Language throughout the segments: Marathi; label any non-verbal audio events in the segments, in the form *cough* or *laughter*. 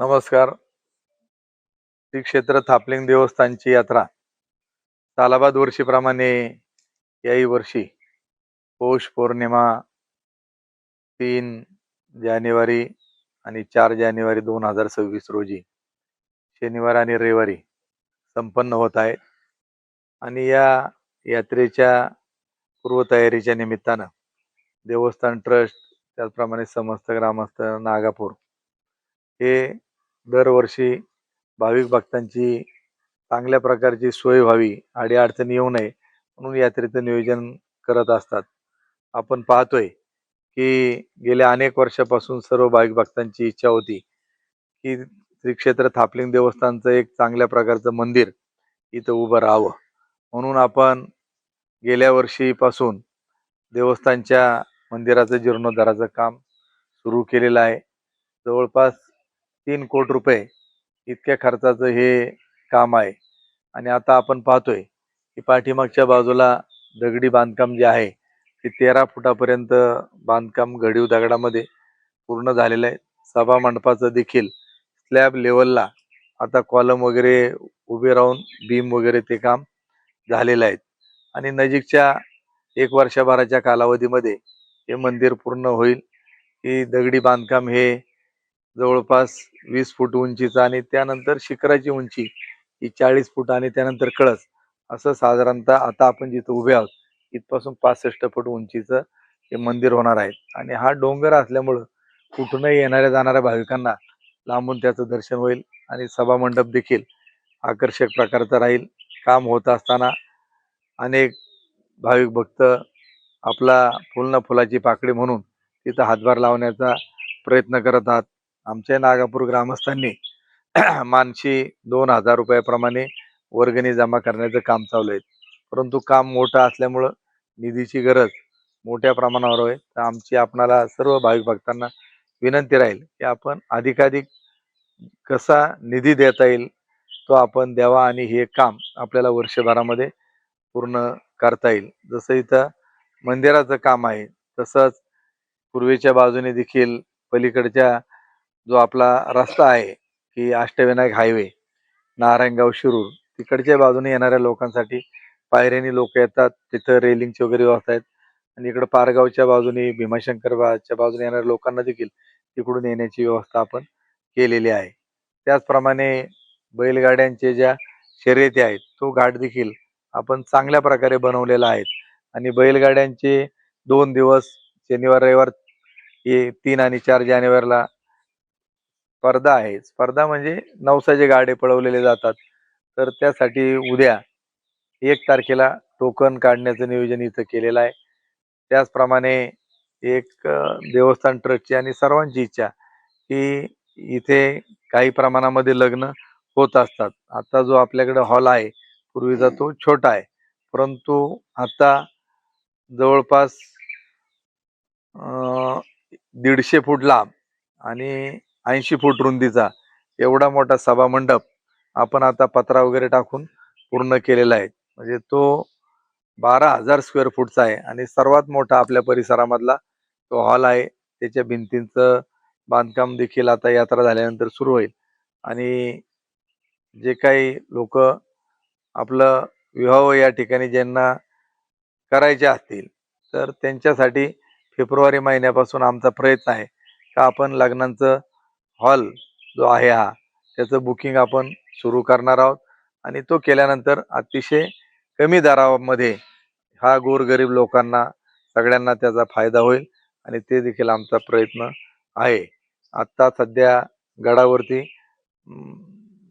नमस्कार. श्री क्षेत्र थापलिंग देवस्थानची यात्रा. सालाबाद वर्षीप्रमाणे याही वर्षी पौष पौर्णिमा तीन जानेवारी आणि चार जानेवारी दोन हजार सव्वीस रोजी शनिवार आणि रविवारी संपन्न होत आहे. आणि या यात्रेच्या पूर्वतयारीच्या निमित्तानं देवस्थान ट्रस्ट त्याचप्रमाणे समस्त ग्रामस्थ नागापूर हे दरवर्षी भाविक भक्तांची चांगल्या प्रकारची सोय व्हावी अडीअडचणी येऊ नये म्हणून यात्रेचं नियोजन करत असतात. आपण पाहतोय की गेल्या अनेक वर्षापासून सर्व भाविक भक्तांची इच्छा होती की श्री क्षेत्र थापलिंग देवस्थानचं एक चांगल्या प्रकारचं मंदिर इथं उभं राहावं. म्हणून आपण गेल्या वर्षीपासून देवस्थानच्या मंदिराचं जीर्णोद्धाराचं काम सुरू केलेलं आहे. जवळपास तीन कोटी रुपये इतक्या खर्चाचं हे काम आहे. आणि आता आपण पाहतोय की पाठीमागच्या बाजूला दगडी बांधकाम जे आहे ते तेरा फुटापर्यंत बांधकाम घडीव दगडामध्ये पूर्ण झालेलं आहे. सभा मंडपाचं देखील स्लॅब लेवलला आता कॉलम वगैरे उभे राहून बीम वगैरे ते काम झालेलं आहेत आणि नजीकच्या एक वर्षभराच्या कालावधीमध्ये हे मंदिर पूर्ण होईल. की दगडी बांधकाम हे जवळपास वीस फूट उंचीचं आणि त्यानंतर शिखराची उंची ही चाळीस फूट आणि त्यानंतर कळस असं साधारणतः आता आपण जिथं उभे आहोत इथपासून पासष्ट फूट उंचीचं हे मंदिर होणार आहे. आणि हा डोंगर असल्यामुळं कुठूनही येणाऱ्या जाणाऱ्या भाविकांना लांबून त्याचं दर्शन होईल आणि सभामंडप देखील आकर्षक प्रकारचं राहील. काम होत असताना अनेक भाविक भक्त आपला फुल फुलाची पाकळी म्हणून तिथं हातभार लावण्याचा प्रयत्न करत आहात. आमच्या नागापूर ग्रामस्थांनी *clears throat* मानशी दोन हजार रुपयाप्रमाणे वर्गणी जमा करण्याचं काम चालू आहे. परंतु काम मोठं असल्यामुळं निधीची गरज मोठ्या प्रमाणावर आहे. तर आमची आपणाला सर्व भाविक भक्तांना विनंती राहील की आपण अधिकाधिक कसा निधी देता येईल तो आपण द्यावा आणि हे काम आपल्याला वर्षभरामध्ये पूर्ण करता येईल. जसं इथं मंदिराचं काम आहे तसंच पूर्वेच्या बाजूने देखील पलीकडच्या जो आपला रस्ता आहे की अष्टविनायक हायवे नारायणगाव शिरूर तिकडच्या बाजूने येणाऱ्या लोकांसाठी पायऱ्यानी लोक येतात तिथं रेलिंगची वगैरे व्यवस्था आहेत. आणि इकडं पारगावच्या बाजूने भीमाशंकरच्या बाजूने येणाऱ्या लोकांना देखील तिकडून येण्याची व्यवस्था आपण केलेली आहे. त्याचप्रमाणे बैलगाड्यांचे ज्या शर्यती आहेत तो घाट देखील आपण चांगल्या प्रकारे बनवलेला आहे. आणि बैलगाड्यांचे दोन दिवस शनिवार रविवार हे तीन आणि चार जानेवारीला स्पर्धा आहे. स्पर्धा म्हणजे नवसाचे गाडे पळवलेले जातात. तर त्यासाठी उद्या एक तारखेला टोकन काढण्याचं नियोजन इथं केलेलं आहे. त्याचप्रमाणे एक देवस्थान ट्रस्टची आणि सर्वांची इच्छा की इथे काही प्रमाणामध्ये लग्न होत असतात. आता जो आपल्याकडे हॉल आहे पूर्वीचा तो छोटा आहे. परंतु आता जवळपास दीडशे फूट लांब आणि ऐंशी फूट रुंदीचा एवढा मोठा सभा मंडप आपण आता पत्रा वगैरे टाकून पूर्ण केलेला आहे. म्हणजे तो बारा हजार स्क्वेअर फूटचा आहे आणि सर्वात मोठा आपल्या परिसरामधला तो हॉल आहे. त्याच्या भिंतींचं बांधकाम देखील आता यात्रा झाल्यानंतर सुरू होईल. आणि जे काही लोक आपलं विवाह या ठिकाणी ज्यांना करायचे असतील तर त्यांच्यासाठी फेब्रुवारी महिन्यापासून आमचा प्रयत्न आहे का आपण लग्नांचं हॉल जो आहे हा त्याचं बुकिंग आपण सुरू करणार आहोत. आणि तो केल्यानंतर अतिशय कमी दरामध्ये हा गोरगरीब लोकांना सगळ्यांना त्याचा फायदा होईल आणि ते देखील आमचा प्रयत्न आहे. आत्ता सध्या गडावरती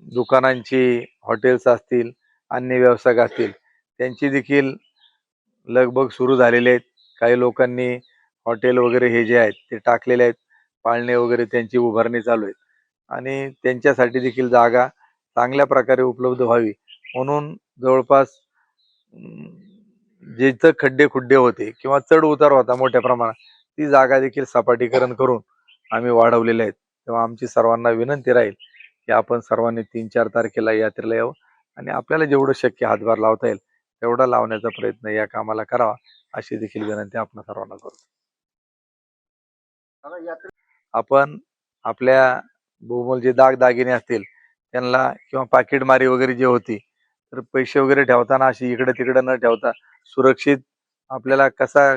दुकानांची हॉटेल्स असतील अन्य व्यावसायिक असतील त्यांची देखील लगबग सुरू झालेली आहेत. काही लोकांनी हॉटेल वगैरे हे जे आहेत ते टाकलेले आहेत. पाळणे वगैरे त्यांची उभारणी चालू आहे. आणि त्यांच्यासाठी देखील जागा चांगल्या प्रकारे उपलब्ध व्हावी. म्हणून जवळपास जिथं खड्डे खुड्डे होते किंवा चढ उतार होता मोठ्या प्रमाणात ती जागा देखील सपाटीकरण करून आम्ही वाढवलेल्या आहेत. तेव्हा आमची सर्वांना विनंती राहील की आपण सर्वांनी तीन चार तारखेला यात्रेला यावं आणि आपल्याला जेवढं शक्य हातभार लावता येईल तेवढा लावण्याचा प्रयत्न या कामाला करावा अशी देखील विनंती आपण सर्वांना करतो. आपण आपल्या बहुमोल जे दागदागिने असतील त्यांना किंवा पाकिटमारी वगैरे जी होती तर पैसे वगैरे ठेवताना अशी इकडे तिकडे न ठेवता सुरक्षित आपल्याला कसा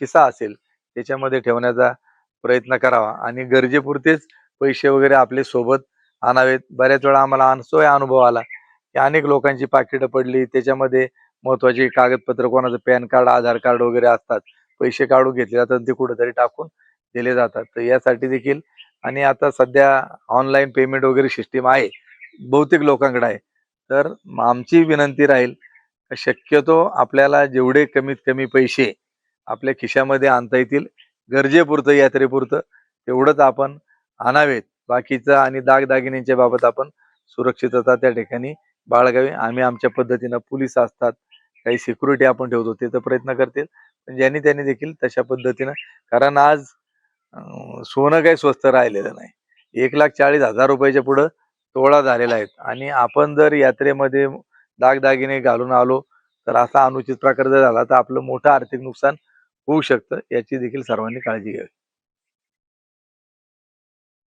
खिसा असेल त्याच्यामध्ये ठेवण्याचा प्रयत्न करावा. आणि गरजेपुरतेच पैसे वगैरे आपले सोबत आणावेत. बऱ्याच वेळा आम्हाला अनसोय अनुभव आला की अनेक लोकांची पाकिटं पडली. त्याच्यामध्ये महत्वाची कागदपत्र कोणाचं पॅन कार्ड आधार कार्ड वगैरे असतात. पैसे काढून घेतले जातात ते कुठेतरी टाकून दिले जातात. तर यासाठी देखील आणि आता सध्या ऑनलाईन पेमेंट वगैरे सिस्टीम आहे बहुतेक लोकांकडे आहे. तर आमची विनंती राहील शक्यतो आपल्याला जेवढे कमीत कमी पैसे आपल्या खिशामध्ये आणता येतील गरजेपुरतं यात्रेपुरतं तेवढंच आपण आणावेत. बाकीचं आणि दागदागिन्यांच्या बाबत आपण सुरक्षितता त्या ठिकाणी बाळगावी. आम्ही आमच्या पद्धतीनं पोलीस असतात काही सिक्युरिटी आपण ठेवतो ते तर प्रयत्न करतील. पण ज्यांनी त्यांनी देखील तशा पद्धतीनं कारण आज सोनं काही स्वस्त राहिलेलं नाही. एक लाख चाळीस हजार रुपयाच्या पुढं तोळा झालेला आहे. आणि आपण जर यात्रेमध्ये दागदागिने घालून आलो तर असा अनुचित प्रकार जर झाला तर आपलं मोठं आर्थिक नुकसान होऊ शकतं. याची देखील सर्वांनी काळजी घ्यावी.